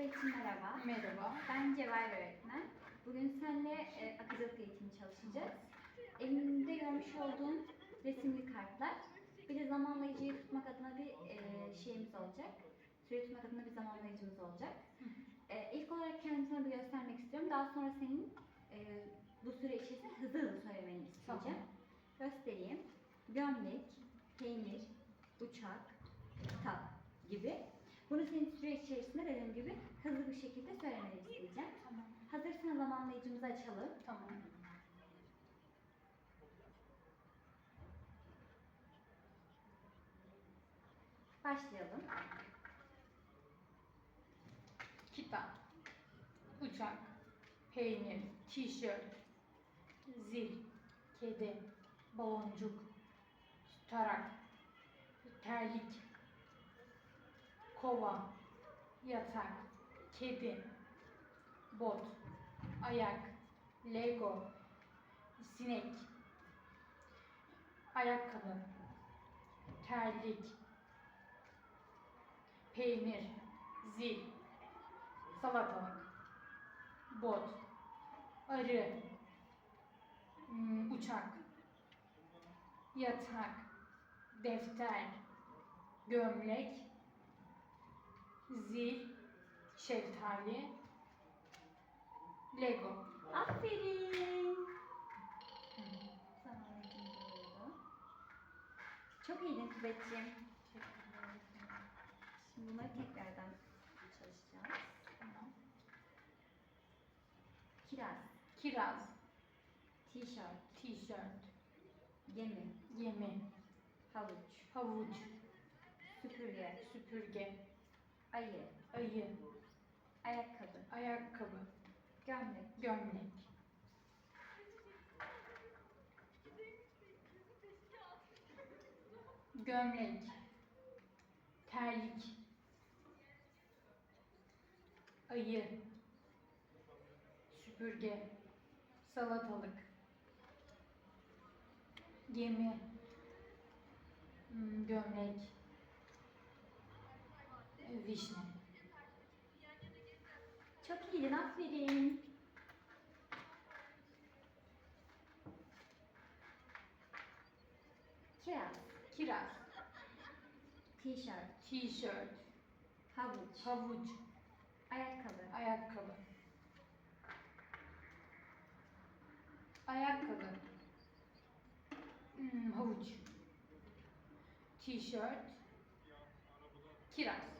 Tübet'in merhaba. Merhaba. Ben Cevher öğretmen. Bugün seninle e, akıcılık eğitimi çalışacağız. Elimde görmüş olduğun resimli kartlar. Bir de zamanlayıcıyı tutmak adına bir e, şeyimiz olacak. Süre tutmak adına bir zamanlayıcımız olacak. E, ilk olarak kendisine bir göstermek istiyorum. Daha sonra senin e, bu süre içerisinde hızlı hızlı söylemeni isteyeceğim. Tamam. Göstereyim. Gömlek, peynir, uçak, kitap gibi. Bunu senin süre içerisinde dediğim gibi hızlı bir şekilde söylemeni isteyeceğim. Tamam. Hazırsan zamanlayıcımızı açalım. Tamam. Başlayalım. Kitap, uçak, peynir, tişört, zil, kedi, baloncuk, tarak, terlik, kova, yatak, kedi, bot, ayak, lego, sinek, ayakkabı, terlik, peynir, zil, salatalık, bot, arı, hmm, uçak, yatak, defter, gömlek, zil, şeftali, lego. Aferin. Çok iyiydin Tübet'ciğim. Şimdi bunları tekrardan çalışacağız. Kiraz, Kiraz, tişört, tişört, gemi, yemi, havuç, havuç, süpürge, süpürge, ayı, ayı, ayakkabı, ayakkabı, gömlek, gömlek, gömlek, terlik, ayı, süpürge, salatalık, gemi, hmm, gömlek, vişne. Çok iyiydin, aferin. Kiraz, Kiraz, tişört, tişört, havuç, havuç, ayakkabı, ayakkabı. Ayakkabı. Hmm, havuç. Tişört. Kiraz.